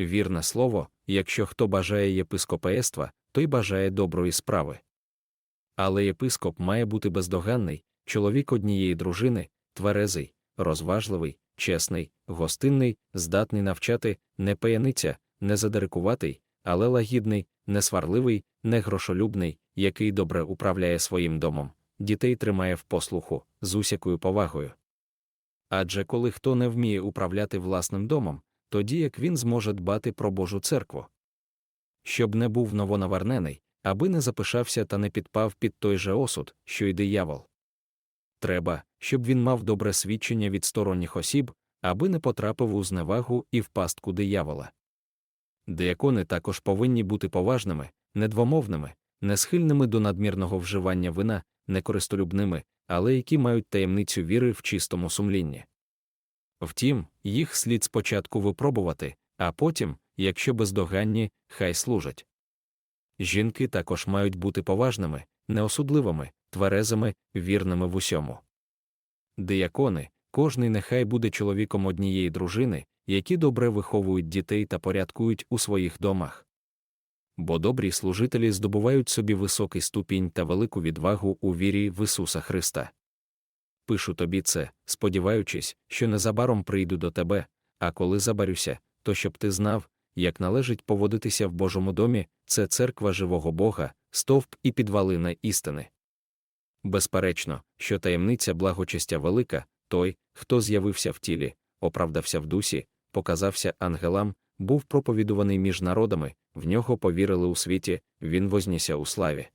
Вірне слово, якщо хто бажає єпископеєства, той бажає доброї справи. Але єпископ має бути бездоганний, чоловік однієї дружини, тверезий, розважливий, чесний, гостинний, здатний навчати, не пияниця, не задирикуватий, але лагідний, не сварливий, не грошолюбний, який добре управляє своїм домом, дітей тримає в послуху, з усякою повагою. Адже коли хто не вміє управляти власним домом, тоді як він зможе дбати про Божу церкву. Щоб не був новонавернений, аби не запишався та не підпав під той же осуд, що й диявол. Треба, щоб він мав добре свідчення від сторонніх осіб, аби не потрапив у зневагу і в пастку диявола. Деякони також повинні бути поважними, недвомовними, не схильними до надмірного вживання вина, не користолюбними, але які мають таємницю віри в чистому сумлінні. Втім, їх слід спочатку випробувати, а потім, якщо бездоганні, хай служать. Жінки також мають бути поважними, неосудливими, тверезими, вірними в усьому. Диякони, кожний нехай буде чоловіком однієї дружини, які добре виховують дітей та порядкують у своїх домах. Бо добрі служителі здобувають собі високий ступінь та велику відвагу у вірі в Ісуса Христа. Пишу тобі це, сподіваючись, що незабаром прийду до тебе, а коли забарюся, то щоб ти знав, як належить поводитися в Божому домі, це церква живого Бога, стовп і підвалина істини. Безперечно, що таємниця благочестя велика, той, хто з'явився в тілі, оправдався в дусі, показався ангелам, був проповідуваний між народами, в нього повірили у світі, він вознісся у славі.